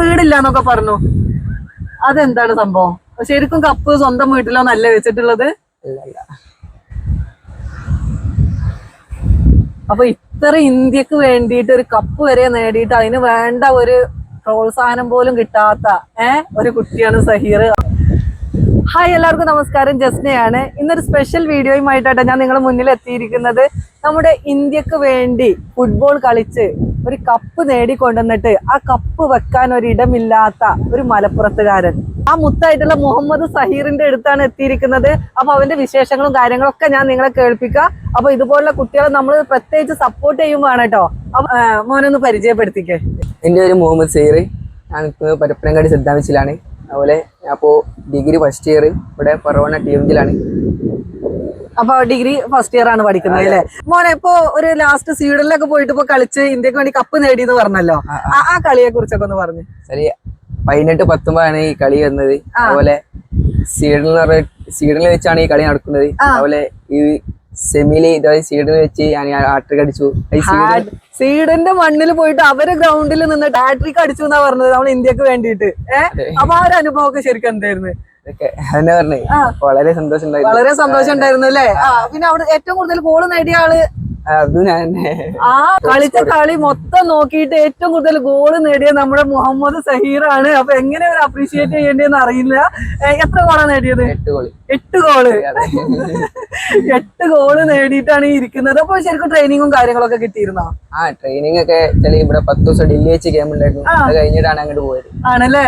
വീടില്ലാന്നൊക്കെ പറഞ്ഞു. അതെന്താണ് സംഭവം? ശരിക്കും കപ്പ് സ്വന്തം വീട്ടിലോ നല്ല വെച്ചിട്ടുള്ളത്? അപ്പൊ ഇത്ര ഇന്ത്യയ്ക്ക് വേണ്ടിയിട്ട് ഒരു കപ്പ് വരെ നേടിയിട്ട് അതിന് വേണ്ട ഒരു പ്രോത്സാഹനം പോലും കിട്ടാത്ത ഏ? ഒരു കുട്ടിയാണ് സഹീർ. ഹായ് എല്ലാവർക്കും നമസ്കാരം. ജസ്നയാണ്. ഇന്നൊരു സ്പെഷ്യൽ വീഡിയോയുമായിട്ടാണ് ഞാൻ നിങ്ങളുടെ മുന്നിൽ എത്തിയിരിക്കുന്നത്. നമ്മുടെ ഇന്ത്യയ്ക്ക് വേണ്ടി ഫുട്ബോൾ കളിച്ച് ഒരു കപ്പ് നേടിക്കൊണ്ടുവന്നിട്ട് ആ കപ്പ് വെക്കാൻ ഒരിടമില്ലാത്ത ഒരു മലപ്പുറത്തുകാരൻ. ആ മുത്തായിട്ടുള്ള മുഹമ്മദ് സഹീറിന്റെ അടുത്താണ് എത്തിയിരിക്കുന്നത്. അപ്പൊ അവന്റെ വിശേഷങ്ങളും കാര്യങ്ങളും ഒക്കെ ഞാൻ നിങ്ങളെ കേൾപ്പിക്കാം അപ്പൊ ഇതുപോലുള്ള കുട്ടികളെ നമ്മൾ പ്രത്യേകിച്ച് സപ്പോർട്ട് ചെയ്യുമ്പോഴാണ് കേട്ടോ. മോനൊന്ന് പരിചയപ്പെടുത്തിക്കേ. എന്റെ പേര് മുഹമ്മദ് സഹീർ. ഞാൻ പരപ്പനങ്ങാടി സിദ്ധാമിച്ചിലാണ് അതുപോലെ അപ്പോൾ ഡിഗ്രി ഫസ്റ്റ് ഇയർ ഇവിടെ ഫറോണ ടീമിലാണ് അപ്പൊ ഡിഗ്രി ഫസ്റ്റ് ഇയർ ആണ് പഠിക്കുന്നത് അല്ലേ? മോനെ ഇപ്പൊ ഒരു ലാസ്റ്റ് സ്വീഡനിലൊക്കെ പോയിട്ട് ഇപ്പൊ കളിച്ച് ഇന്ത്യയ്ക്ക് വേണ്ടി കപ്പ് നേടി എന്ന് പറഞ്ഞല്ലോ. ആ കളിയെ കുറിച്ചൊക്കെ ഒന്ന് പറഞ്ഞു. ശരി പതിനെട്ട് പത്തൊമ്പതാണ് ഈ കളി വന്നത് അതുപോലെ സ്വീഡനിൽ സ്വീഡനിൽ വെച്ചാണ് ഈ കളി നടക്കുന്നത്. അതുപോലെ ഈ സെമിയിൽ ഇതായത് സീഡ് വെച്ച് ഞാൻ ആട്രിക് അടിച്ചു. സീഡന്റെ മണ്ണിൽ പോയിട്ട് അവരെ ഗ്രൗണ്ടിൽ നിന്നിട്ട് ഹാട്രിക് അടിച്ചു എന്നാ പറഞ്ഞത്? നമ്മൾ ഇന്ത്യയ്ക്ക് വേണ്ടിട്ട് ഏഹ് അപ്പൊ ആ ഒരു അനുഭവമൊക്കെ ശരിക്കും എന്തായിരുന്നു? വളരെ സന്തോഷം വളരെ സന്തോഷം ഉണ്ടായിരുന്നു അല്ലേ? പിന്നെ അവിടെ ഏറ്റവും കൂടുതൽ ഗോൾ നേടിയ ആൾ ആ കളിച്ച കളി മൊത്തം നോക്കിയിട്ട് ഏറ്റവും കൂടുതൽ ഗോൾ നേടിയ നമ്മുടെ മുഹമ്മദ് സഹീറാണ്. അപ്പൊ എങ്ങനെ ഒരു അപ്രീഷിയേറ്റ് ചെയ്യേണ്ടതെന്ന് അറിയില്ല. എത്ര ഗോളാണ് നേടിയത്? എട്ട് ഗോളി എട്ട് ഗോൾ എട്ട് ഗോൾ നേടിയിട്ടാണ് ഇരിക്കുന്നത്. അപ്പൊ ശരിക്കും ട്രെയിനിങ്ങും കാര്യങ്ങളൊക്കെ കിട്ടിയിരുന്നോ? ആ ട്രെയിനിങ് ഒക്കെ ഇവിടെ പത്ത് ദിവസം ഡൽഹി വെച്ച് ഗെയിം ഉണ്ടായിരുന്നു. അത് കഴിഞ്ഞിട്ടാണ് അങ്ങോട്ട് പോയത്. ആണല്ലേ?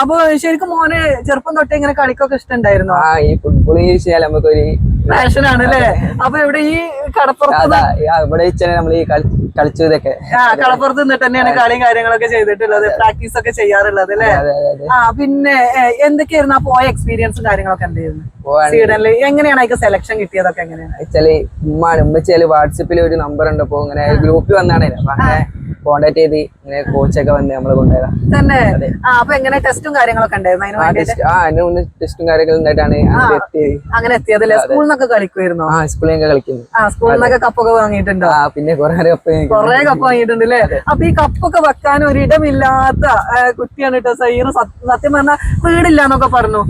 അപ്പൊ ശരിക്കും മോന് ചെറുപ്പം തൊട്ടേ ഇങ്ങനെ കളിക്കൊക്കെ ഇഷ്ടമുണ്ടായിരുന്നു? ആ ഈ ഫുട്ബോൾ ചെയ്യാൻ നമുക്കൊരു പാഷൻ ആണല്ലേ? അപ്പൊ ഇവിടെ ഈ കടപ്പുറത്ത് ഇവിടെ വെച്ചാൽ നമ്മൾ ഈ കളി- കളിച്ചതൊക്കെ. കളപ്പുറത്ത് നിന്നിട്ട് തന്നെയാണ് കളിയും കാര്യങ്ങളൊക്കെ ചെയ്തിട്ടുള്ളത് പ്രാക്ടീസ് ഒക്കെ ചെയ്യാറുള്ളത് അല്ലേ? ആ പിന്നെ എന്തൊക്കെയായിരുന്നു ആ പോയ എക്സ്പീരിയൻസും കാര്യങ്ങളൊക്കെ എന്തായിരുന്നു? സ്വീഡനിൽ എങ്ങനെയാണ് അതിക്ക് സെലക്ഷൻ കിട്ടിയതൊക്കെ എങ്ങനെയാണ്? വെച്ചാൽ ഉമ്മാണ് ഉമ്മച്ചാൽ വാട്സപ്പിൽ ഒരു നമ്പർ ഉണ്ട് അപ്പൊ ഇങ്ങനെ ഗ്രൂപ്പിൽ വന്നാണ് അപ്പൊ അങ്ങനെ കോണ്ടാക്ട് ചെയ്ത് ഇങ്ങനെ കോച്ചൊക്കെ വന്ന് നമ്മൾ കൊണ്ടുപോയതാ തന്നെ. ആ അപ്പൊ എങ്ങനെ ടെസ്റ്റും കാര്യങ്ങളൊക്കെ ഉണ്ടായിരുന്നു? ആ ടെസ്റ്റ് ആ അതിന് മുന്നേ ടെസ്റ്റും കാര്യങ്ങളും ഉണ്ടായിട്ടാണ് അങ്ങനെ എത്തിയത് അങ്ങനെ എത്തിയതല്ലേ സ്കൂളിൽ നിന്നൊക്കെ കളിക്കുമായിരുന്നോ ആ സ്കൂളിലൊക്കെ കളിക്കുന്നു. ആ സ്കൂളിൽ നിന്നൊക്കെ കപ്പൊക്കെ വാങ്ങിയിട്ടുണ്ടോ? ആ പിന്നെ കുറെ കപ്പ് കൊറേ കപ്പ് വാങ്ങിയിട്ടുണ്ട് അല്ലേ അപ്പൊ ഈ കപ്പൊക്കെ വെക്കാൻ ഒരിടമില്ലാത്ത കുട്ടിയാണ് കേട്ടോ സൈറ് സത്യം പറഞ്ഞാൽ വീടില്ലാന്നൊക്കെ പറഞ്ഞു.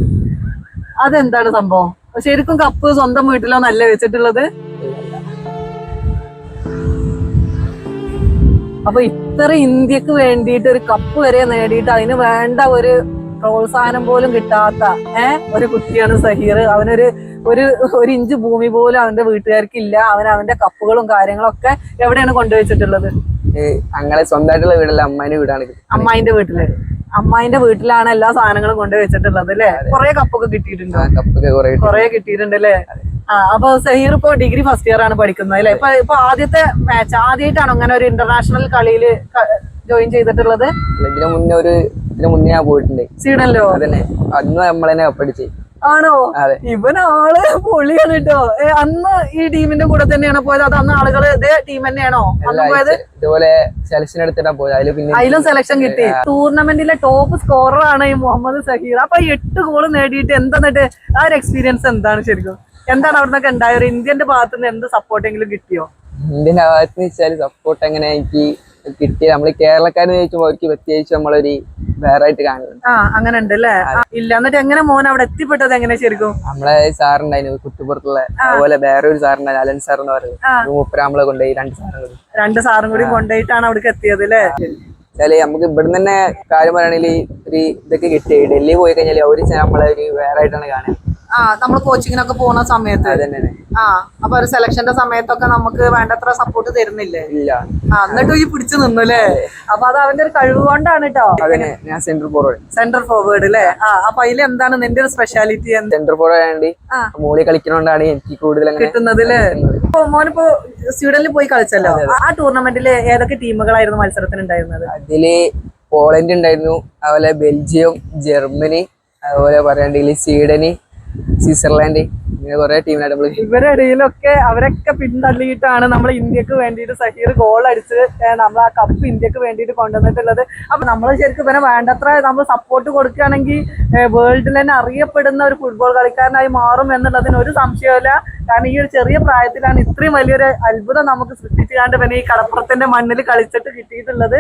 അതെന്താണ് സംഭവം? ശരിക്കും കപ്പ് സ്വന്തം വീട്ടിലോ നല്ല വെച്ചിട്ടുള്ളത്? അപ്പൊ ഇത്ര ഇന്ത്യയ്ക്ക് വേണ്ടിയിട്ട് ഒരു കപ്പ് വരെ നേടിയിട്ട് അതിന് വേണ്ട ഒരു പ്രോത്സാഹനം പോലും കിട്ടാത്ത ഏ ഒരു കുട്ടിയാണ് സഹീർ. അവനൊരു ഒരു ഒരു ഇഞ്ച് ഭൂമി പോലും അവന്റെ വീട്ടുകാർക്ക് ഇല്ല അവൻ അവന്റെ കപ്പുകളും കാര്യങ്ങളും ഒക്കെ എവിടെയാണ് കൊണ്ടുവച്ചിട്ടുള്ളത്? അങ്ങനെ സ്വന്തമായിട്ടുള്ള വീടല്ല അമ്മായിന്റെ വീടാണ്. അമ്മായിന്റെ വീട്ടിൽ. അമ്മായിന്റെ വീട്ടിലാണ് എല്ലാ സാധനങ്ങളും കൊണ്ടുവച്ചിട്ടുള്ളത് അല്ലേ? കൊറേ കപ്പൊക്കെ കിട്ടിയിട്ടുണ്ടോ? കപ്പൊക്കെ കുറെ കിട്ടിയിട്ടുണ്ട്. അല്ലേ? അപ്പൊ സഹീർ ഇപ്പൊ ഡിഗ്രി ഫസ്റ്റ് ഇയർ ആണ് പഠിക്കുന്നത് അല്ലെ? ഇപ്പൊ ഇപ്പൊ ആദ്യത്തെ മാച്ച് ആദ്യമായിട്ടാണോ അങ്ങനെ ഒരു ഇന്റർനാഷണൽ കളിയിൽ ജോയിൻ ചെയ്തിട്ടുള്ളത്? ഇതിന് മുന്നേ ഒരു ഇതിന് മുന്നേ ഞാൻ പോയിട്ടുണ്ട്. സ്വീഡനിലോ? അതന്നെ. അന്ന് നമ്മളെന്നെ കപ്പടിച്ച് ആണോ? ഇവനാൾ ഇവൻ ആൾ പൊളിയാണ് കേട്ടോ അന്ന് ഈ ടീമിന്റെ കൂടെ തന്നെയാണ് പോയത്? അത് അന്ന് ആളുകൾ ഇതേ ടീം തന്നെയാണോ അന്ന് പോയത്? ഇതുപോലെ സെലക്ഷൻ എടുത്തിട്ടാ പോയത്. അതിൽ പിന്നെ അതിലും സെലക്ഷൻ കിട്ടി. ടൂർണമെന്റിലെ ടോപ്പ് സ്കോറർ ആണ് ഈ മുഹമ്മദ് സഹീർ. അപ്പൊ എട്ട് ഗോൾ നേടിയിട്ട് എന്താ എന്നിട്ട് ആ ഒരു എക്സ്പീരിയൻസ് എന്താണ് ശരിക്കും? എന്താണ് അവിടെ ഉണ്ടായത് ഉണ്ടായ? ഒരു ഇന്ത്യന്റെ ഭാഗത്ത് നിന്ന് എന്ത് സപ്പോർട്ടെങ്കിലും കിട്ടിയോ? ഇന്ത്യൻ ഭാഗത്ത് വെച്ചാൽ സപ്പോർട്ട് എങ്ങനെ എനിക്ക് കിട്ടിയ നമ്മൾ കേരളക്കാരെന്ന് ചോദിക്കുമ്പോൾ അവർക്ക് പ്രത്യേകിച്ച് നമ്മളൊരു വേറെ ആയിട്ട് കാണുന്നുണ്ട്. ആ അങ്ങനെ ഉണ്ട് അല്ലേ? ഇല്ല എന്നിട്ട് എങ്ങനെ മോൻ അവിടെ എത്തിപ്പെട്ടത് എങ്ങനെ ശരിക്കും? നമ്മളെ സാറുണ്ടായിരുന്നു കുട്ടിപ്പുറത്തുള്ള. അതുപോലെ വേറെ ഒരു സാറുണ്ടായിരുന്നു അലൻ സാർ എന്ന് പറയുന്നത്. മൂപ്പര നമ്മളെ കൊണ്ടുപോയി രണ്ട് സാറും കൂടി. രണ്ട് സാറും കൂടി കൊണ്ടുപോയിട്ടാണ് അവിടേക്ക് എത്തിയത് അല്ലേ? വെച്ചാൽ നമുക്ക് ഇവിടെ തന്നെ കാര്യം പറയുകയാണെങ്കിൽ ഒരു ഇതൊക്കെ കിട്ടി. ഡൽഹി പോയി കഴിഞ്ഞാൽ അവർ നമ്മളെ ഒരു വേറെ ആയിട്ടാണ് കാണുന്നത് ആ നമ്മൾ കോച്ചിങ്ങിനൊക്കെ പോകുന്ന സമയത്ത്. ആ അപ്പൊ ഒരു സെലക്ഷന്റെ സമയത്തൊക്കെ നമുക്ക് വേണ്ടത്ര സപ്പോർട്ട് തരുന്നില്ലേ? ഇല്ല. ആ എന്നിട്ടും ഈ പിടിച്ചു നിന്നു അല്ലേ അപ്പൊ അത് അവന്റെ ഒരു കഴിവ് കൊണ്ടാണ് കേട്ടോ ഞാൻ സെന്റർ ഫോർവേഡ് സെന്റർ ഫോർവേഡ് അല്ലേ ആ അപ്പൊ അതിൽ എന്താണ് നിന്റെ ഒരു സ്പെഷ്യാലിറ്റി സെന്റർ ഫോർവേഡ് ആയതുകൊണ്ട് മോളി കളിക്കണോണ്ടാണ് എനിക്ക് കൂടുതൽ അങ്ങനെ കിട്ടുന്നത് അല്ലേ ഇപ്പൊ മോനിപ്പോ സ്വീഡനിൽ പോയി കളിച്ചല്ലോ. ആ- ടൂർണമെന്റിൽ ടൂർണമെന്റിൽ ഏതൊക്കെ ടീമുകളായിരുന്നു മത്സരത്തിന് ഉണ്ടായിരുന്നത് അതിൽ പോളണ്ട് ഉണ്ടായിരുന്നു അതുപോലെ ബെൽജിയം ജർമ്മനി അതുപോലെ പറയാണ്ടെങ്കിൽ സ്വീഡന് സ്വിറ്റ്സർലാൻഡ്. കുറെ ഇവരുടെ ഇടയിലൊക്കെ അവരൊക്കെ പിന്തള്ളിയിട്ടാണ് നമ്മൾ ഇന്ത്യയ്ക്ക് വേണ്ടിയിട്ട് സഹീർ ഗോൾ അടിച്ച് നമ്മൾ ആ കപ്പ് ഇന്ത്യയ്ക്ക് വേണ്ടിയിട്ട് കൊണ്ടുവന്നിട്ടുള്ളത്. അപ്പൊ നമ്മൾ ശരിക്കും ഇവനെ വേണ്ടത്ര നമ്മൾ സപ്പോർട്ട് കൊടുക്കുകയാണെങ്കിൽ വേൾഡിൽ തന്നെ അറിയപ്പെടുന്ന ഒരു ഫുട്ബോൾ കളിക്കാരനായി മാറും എന്നുള്ളതിന് ഒരു സംശയമില്ല കാരണം ഈ ഒരു ചെറിയ പ്രായത്തിലാണ് ഇത്രയും വലിയൊരു അത്ഭുതം നമുക്ക് സൃഷ്ടിച്ചുകൊണ്ട് പിന്നെ ഈ കടപ്പുറത്തിന്റെ മണ്ണിൽ കളിച്ചിട്ട് കിട്ടിയിട്ടുള്ളത്.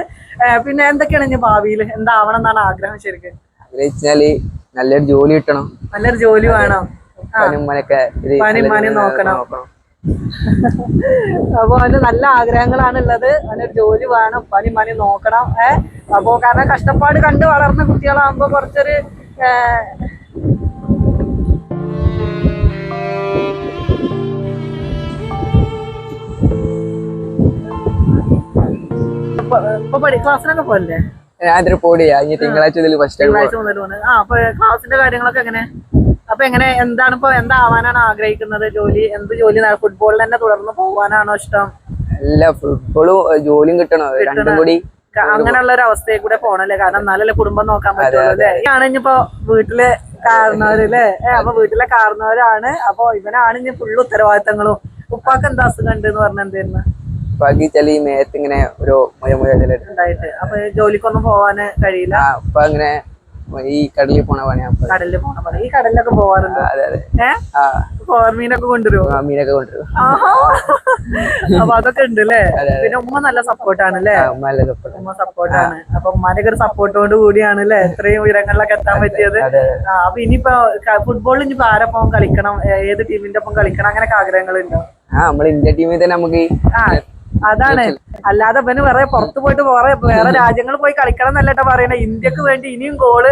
പിന്നെ എന്തൊക്കെയാണ് ഇനി ഭാവിയിൽ എന്താവണം എന്നാണ് ആഗ്രഹം ശരിക്കും? വെച്ചാൽ നല്ലൊരു ജോലി കിട്ടണം. നല്ലൊരു ജോലി വേണം. നോക്കണം. അപ്പൊ അവന് നല്ല ആഗ്രഹങ്ങളാണ് ഉള്ളത് അവനൊരു ജോലി വേണം. പനി മണി നോക്കണം. ഏഹ് അപ്പോ കാരണം കഷ്ടപ്പാട് കണ്ടു വളർന്ന കുട്ടികളാകുമ്പോ കുറച്ചൊരു ഇപ്പൊ പഠി ക്ലാസ്സിനൊക്കെ പോകല്ലേ റിപ്പോർട്ട് പോടിയാ ഇനി തിങ്കളാഴ്ച ഇതിൽ ഫസ്റ്റ് തിങ്കളാഴ്ച മുതൽ വന്ന്. ആ അപ്പൊ ക്ലാസിന്റെ കാര്യങ്ങളൊക്കെ എങ്ങനെ? അപ്പൊ എങ്ങനെ എന്താണ് ഇപ്പൊ എന്താവാനാണ് ആഗ്രഹിക്കുന്നത്? ജോലി എന്ത് ജോലി ഫുട്ബോളിൽ തന്നെ തുടർന്ന് പോവാനാണോ ഇഷ്ടം? അല്ല ഫുട്ബോളും ജോലിയും കിട്ടണോ. രണ്ടും കൂടി അങ്ങനെയുള്ള ഒരു അവസ്ഥയിൽ കൂടെ പോണല്ലേ? കാരണം എന്നാലല്ലേ കുടുംബം നോക്കാൻ പറ്റുള്ളൂ അല്ലേ? ആണ് ഇനിയിപ്പോ വീട്ടിലെ കാരണവരല്ലേ? അപ്പൊ വീട്ടിലെ കാരണവരാണ്. അപ്പൊ ഇവനാണ് ഇനി ഫുള്ള് ഉത്തരവാദിത്തങ്ങളും. ഉപ്പാക്ക് എന്താ അസുഖം ഉണ്ട് എന്ന് പറഞ്ഞ എന്തായിരുന്നു ബാക്കി ചെളി മേത്ത് ഇങ്ങനെ ഒരു മുയ ഇതിലായിട്ട്. ഉണ്ടായിട്ട്. അപ്പൊ ജോലിക്കൊന്നും പോവാന് കഴിയില്ല? അപ്പൊ അങ്ങനെ ഈ കടലിൽ പോണ പണിയാ അപ്പൊ കടലിൽ പോണ പണി. ഈ കടലിലൊക്കെ പോവാറുണ്ട്? അതെ അതെ. ഏഹ് ആ. കോർമീനൊക്കെ കൊണ്ടുവരുമോ മീനൊക്കെ കൊണ്ടുവരും. അപ്പൊ അതൊക്കെ ഉണ്ട് അല്ലേ പിന്നെ ഉമ്മ നല്ല സപ്പോർട്ടാണ് അല്ലേ ഉമ്മ സപ്പോർട്ടാണ്. അപ്പൊ ഉമ്മാനൊക്കെ ഒരു സപ്പോർട്ടോട് കൂടിയാണ് അല്ലേ? ഇത്രയും ഉയരങ്ങളിലൊക്കെ എത്താൻ പറ്റിയത്. അപ്പൊ ഇനിയിപ്പോ ഫുട്ബോളിൽ ഇനിയിപ്പോ ആരൊപ്പം കളിക്കണം? ഏത് ടീമിന്റെ ഒപ്പം കളിക്കണം? അങ്ങനെയൊക്കെ ആഗ്രഹങ്ങളുണ്ടോ? ആ നമ്മൾ ഇന്ത്യ ടീമിൽ തന്നെ നമുക്ക് അതാണ്. അല്ലാതെ ഇവന് വേറെ പുറത്തു പോയിട്ട് വേറെ വേറെ രാജ്യങ്ങളിൽ പോയി കളിക്കണം എന്നല്ലേട്ടാ പറയണേ. ഇന്ത്യയ്ക്ക് വേണ്ടി ഇനിയും ഗോൾ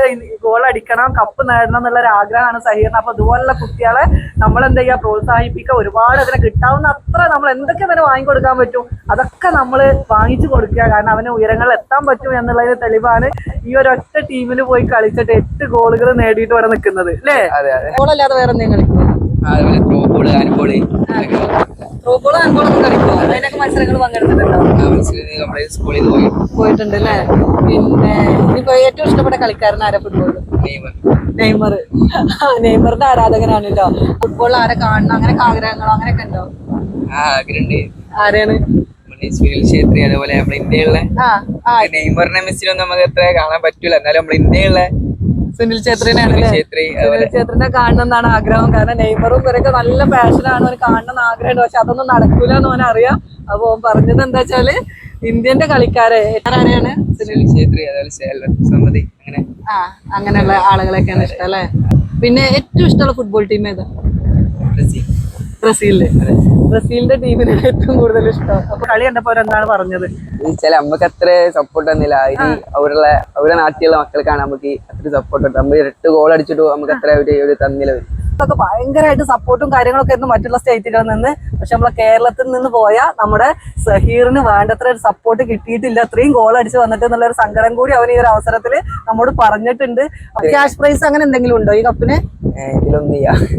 ഗോൾ അടിക്കണം കപ്പ് നേടണം എന്നുള്ള ഒരു ആഗ്രഹമാണ് സഹീറിന്. അപ്പൊ ഇതുപോലുള്ള കുട്ടികളെ നമ്മൾ എന്താ ചെയ്യാ? പ്രോത്സാഹിപ്പിക്കുക ഒരുപാട് അതിനെ കിട്ടാവുന്ന അത്ര നമ്മൾ എന്തൊക്കെ അവന് വാങ്ങിക്കൊടുക്കാൻ പറ്റും? അതൊക്കെ നമ്മൾ വാങ്ങിച്ചു കൊടുക്കുക. കാരണം അവന് ഉയരങ്ങളിൽ എത്താൻ പറ്റും എന്നുള്ളതിന് തെളിവാണ് ഈ ഒരു ഒറ്റ ടീമിൽ പോയി കളിച്ചിട്ട് എട്ട് ഗോളുകൾ നേടിയിട്ട് വരെ നിൽക്കുന്നത്. അല്ലേ അതെ അതെ. ഗോളല്ലാതെ വേറെ എന്തെങ്കിലും അതുപോലെ throw ball handball throw ball ഹാൻഡ്ബോളൊന്നും കളിക്കുമോ അതിനൊക്കെ മത്സരങ്ങൾ പങ്കെടുത്തിട്ടുണ്ടോ? നമ്മുടെ സ്കൂളിൽ പോയി. പോയിട്ടുണ്ട് അല്ലേ പിന്നെ ഇനിയിപ്പോ ഏറ്റവും ഇഷ്ടപ്പെട്ട കളിക്കാരൻ ആരാ ഫുട്ബോൾ നെയ്മർ. നെയ്മറിന്റെ ആരാധകനാണ് കേട്ടോ ഫുട്ബോൾ ആരെ കാണണം? അങ്ങനെയൊക്കെ ആഗ്രഹങ്ങളോ അങ്ങനെയൊക്കെ ഉണ്ടോ? ആഗ്രഹമുണ്ട്. ഈ സുനിൽ ഛേത്രി അതേപോലെ നമ്മുടെ ഇന്ത്യയിലെ നെയ്മറിനെ മെസ്സിനൊന്നും നമുക്ക് എത്ര കാണാൻ പറ്റൂല. എന്നാലും നമ്മുടെ ഇന്ത്യയിലെ സുനിൽ ഛേത്രിനെ കാണണം എന്നാണ് ആഗ്രഹം. കാരണം നെയ്മറും ഇവരൊക്കെ നല്ല പാഷനാണ് അവന് കാണണം എന്ന് ആഗ്രഹമുണ്ട്. പക്ഷെ അതൊന്നും നടക്കൂല എന്ന് അവൻ അറിയാം. അപ്പൊ ഓൻ പറഞ്ഞത് എന്താ വെച്ചാൽ ഇന്ത്യന്റെ കളിക്കാരെ ആരെയാണ് സുനിൽ ഛേത്രി അതുപോലെ അങ്ങനെ. ആ അങ്ങനെയുള്ള ആളുകളെയൊക്കെയാണ് ഇഷ്ടം അല്ലേ? പിന്നെ ഏറ്റവും ഇഷ്ടമുള്ള ഫുട്ബോൾ ടീം ഏതാ? ബ്രസീൽ. ബ്രസീലിൽ. ബ്രസീലിന്റെ ടീമിന് ഏറ്റവും കൂടുതൽ ഇഷ്ടം. അപ്പൊ കളി കണ്ടപ്പോ എന്താണ് പറഞ്ഞത്? ചില നമുക്ക് അത്ര സപ്പോർട്ട് തന്നില്ല. ഇനി അവരുടെ അവരുടെ നാട്ടിലുള്ള മക്കൾക്കാണ് നമുക്ക് അത്ര സപ്പോർട്ട് നമ്മൾ എട്ട് ഗോൾ അടിച്ചിട്ട് നമുക്ക് അത്ര ഒരു തന്നില്ല. ഇതൊക്കെ ഭയങ്കരമായിട്ട് സപ്പോർട്ടും കാര്യങ്ങളൊക്കെ ആയിരുന്നു മറ്റുള്ള സ്റ്റേറ്റുകളിൽ നിന്ന്. പക്ഷെ നമ്മളെ കേരളത്തിൽ നിന്ന് പോയ നമ്മുടെ സഹീറിന് വേണ്ടത്ര ഒരു സപ്പോർട്ട് കിട്ടിയിട്ടില്ല. അത്രയും ഗോൾ അടിച്ച് വന്നിട്ട് എന്നുള്ള ഒരു സങ്കടം കൂടി അവൻ ഈ ഒരു അവസരത്തിൽ നമ്മോട് പറഞ്ഞിട്ടുണ്ട്. ക്യാഷ് പ്രൈസ് അങ്ങനെ എന്തെങ്കിലും ഉണ്ടോ ഈ കപ്പിന്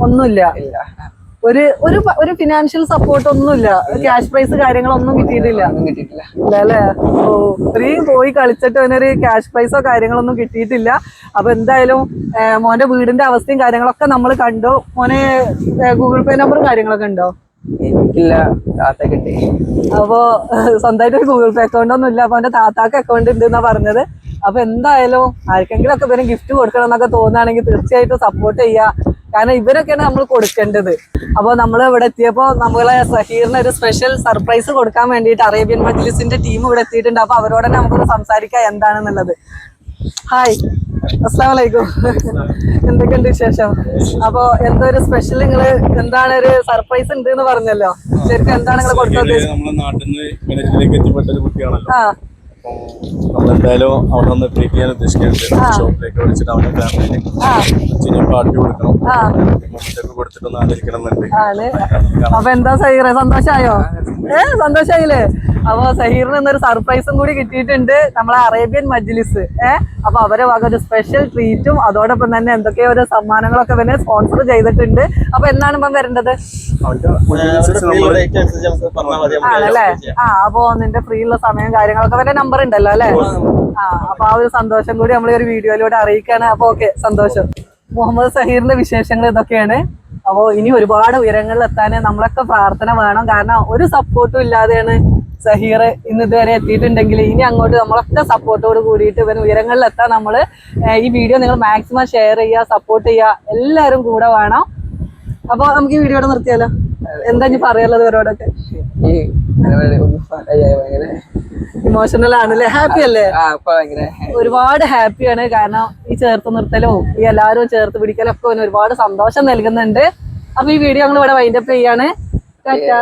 ഒന്നുമില്ല. ഇല്ല. ഒരു ഒരു ഒരു ഫിനാൻഷ്യൽ സപ്പോർട്ട് ഒന്നുമില്ല. ക്യാഷ് പ്രൈസ് കാര്യങ്ങളൊന്നും കിട്ടിയിട്ടില്ല. കിട്ടിയിട്ടില്ല. അല്ലേ ഓ ഇത്രയും പോയി കളിച്ചിട്ട് അവനൊരു ക്യാഷ് പ്രൈസോ കാര്യങ്ങളൊന്നും കിട്ടിയിട്ടില്ല. അപ്പൊ എന്തായാലും മോന്റെ വീടിന്റെ അവസ്ഥയും കാര്യങ്ങളൊക്കെ നമ്മൾ കണ്ടു. മോനെ ഗൂഗിൾ പേ നമ്പറും കാര്യങ്ങളൊക്കെ ഉണ്ടോ? എനിക്കില്ല. താത്ത കിട്ടി. അപ്പോ സ്വന്തമായിട്ട് ഒരു ഗൂഗിൾ പേ അക്കൗണ്ട് ഒന്നും ഇല്ല അപ്പൊ അവന്റെ താത്താക്ക് അക്കൗണ്ട് ഉണ്ട് എന്നാ പറഞ്ഞത്. അപ്പൊ എന്തായാലും ആർക്കെങ്കിലും ഒക്കെ ഇവരും ഗിഫ്റ്റ് കൊടുക്കണം എന്നൊക്കെ തോന്നുകയാണെങ്കിൽ തീർച്ചയായിട്ടും സപ്പോർട്ട് ചെയ്യാ കാരണം ഇവരൊക്കെയാണ് നമ്മൾ കൊടുക്കേണ്ടത്. അപ്പോൾ നമ്മൾ ഇവിടെ എത്തിയപ്പോൾ നമ്മളെ സഹീറിന് ഒരു സ്പെഷ്യൽ സർപ്രൈസ് കൊടുക്കാൻ വേണ്ടിയിട്ട് അറേബ്യൻ മജ്ലിസിന്റെ ടീം ഇവിടെ എത്തിയിട്ടുണ്ട്. അപ്പൊ അവരോട് നമുക്കൊന്ന് സംസാരിക്കാം എന്താണെന്നുള്ളത്. ഹായ് അസ്സാം വലൈക്കും എന്തൊക്കെയുണ്ട് വിശേഷം? അപ്പൊ എന്തോ ഒരു സ്പെഷ്യൽ നിങ്ങൾ എന്താണ് ഒരു സർപ്രൈസ് ഉണ്ട് എന്ന് പറഞ്ഞല്ലോ. ശരിക്കും എന്താണ് നിങ്ങൾ കൊടുത്തത് ഇത് നമ്മളെ നാട്ടിൽ നിന്ന് എത്തിപ്പെട്ട ഒരു കുട്ടിയാണല്ലോ. നമ്മളെന്തായാലും അവിടെ നിന്ന് ട്രീറ്റ് ചെയ്യാൻ ഉദ്ദേശിക്കുന്നുണ്ട് ഷോപ്പിലേക്ക് വിളിച്ചിട്ട് അവന്റെ ഫാമിലിനെ ആ. ചിന്ന പാർട്ടി കൊടുക്കണം. എന്നുണ്ട് അപ്പൊ എന്താ സഹീറെ? സന്തോഷായോ? ഏ സന്തോഷായില്ലേ? അപ്പൊ സഹീറിന് ഇന്നൊരു സർപ്രൈസും കൂടി കിട്ടിയിട്ടുണ്ട് നമ്മളെ അറേബ്യൻ മജ്ലിസ്. ഏ അപ്പൊ അവരെ വക ഒരു സ്പെഷ്യൽ ട്രീറ്റും അതോടൊപ്പം തന്നെ എന്തൊക്കെയോ ഒരു സമ്മാനങ്ങളൊക്കെ പിന്നെ സ്പോൺസർ ചെയ്തിട്ടുണ്ട്. അപ്പൊ എന്നാണ് ഇപ്പം വരേണ്ടത്? ആണല്ലേ? ആ അപ്പൊ നിന്റെ ഫ്രീ ഉള്ള സമയം കാര്യങ്ങളൊക്കെ വരെ നമ്പർ ഉണ്ടല്ലോ അല്ലേ? ആ അപ്പൊ ആ ഒരു സന്തോഷം കൂടി നമ്മൾ ഒരു വീഡിയോയിലൂടെ അറിയിക്കാണ് അപ്പൊ ഓക്കെ സന്തോഷം. മുഹമ്മദ് സഹീറിന്റെ വിശേഷങ്ങൾ ഇതൊക്കെയാണ്. അപ്പോൾ ഇനി ഒരുപാട് ഉയരങ്ങളിൽ എത്താൻ നമ്മളൊക്കെ പ്രാർത്ഥന വേണം. കാരണം ഒരു സപ്പോർട്ടും ഇല്ലാതെയാണ് സഹീർ ഇന്ന് ഇതുവരെ എത്തിയിട്ടുണ്ടെങ്കിൽ. ഇനി അങ്ങോട്ട് നമ്മളൊക്കെ സപ്പോർട്ടോട് കൂടിയിട്ട് ഇവൻ ഉയരങ്ങളിൽ എത്താൻ നമ്മൾ ഈ വീഡിയോ നിങ്ങൾ മാക്സിമം ഷെയർ ചെയ്യുക സപ്പോർട്ട് ചെയ്യുക എല്ലാവരും കൂടെ വേണം. അപ്പൊ നമുക്ക് ഈ വീഡിയോ നിർത്തിയാലോ? എന്താ ഇനി പറയാനുള്ളത് ഇവരോടൊക്കെ? ഇമോഷണൽ ആണല്ലേ? ഹാപ്പി അല്ലേ? ഒരുപാട് ഹാപ്പിയാണ് കാരണം ഈ ചേർത്ത് നിർത്തലും ഈ എല്ലാവരും ചേർത്ത് പിടിക്കലും ഒക്കെ ഒരുപാട് സന്തോഷം നൽകുന്നുണ്ട്. അപ്പൊ ഈ വീഡിയോ ഞങ്ങൾ ഇവിടെ വൈൻഡപ്പ് ചെയ്യാണ്. ടാറ്റാ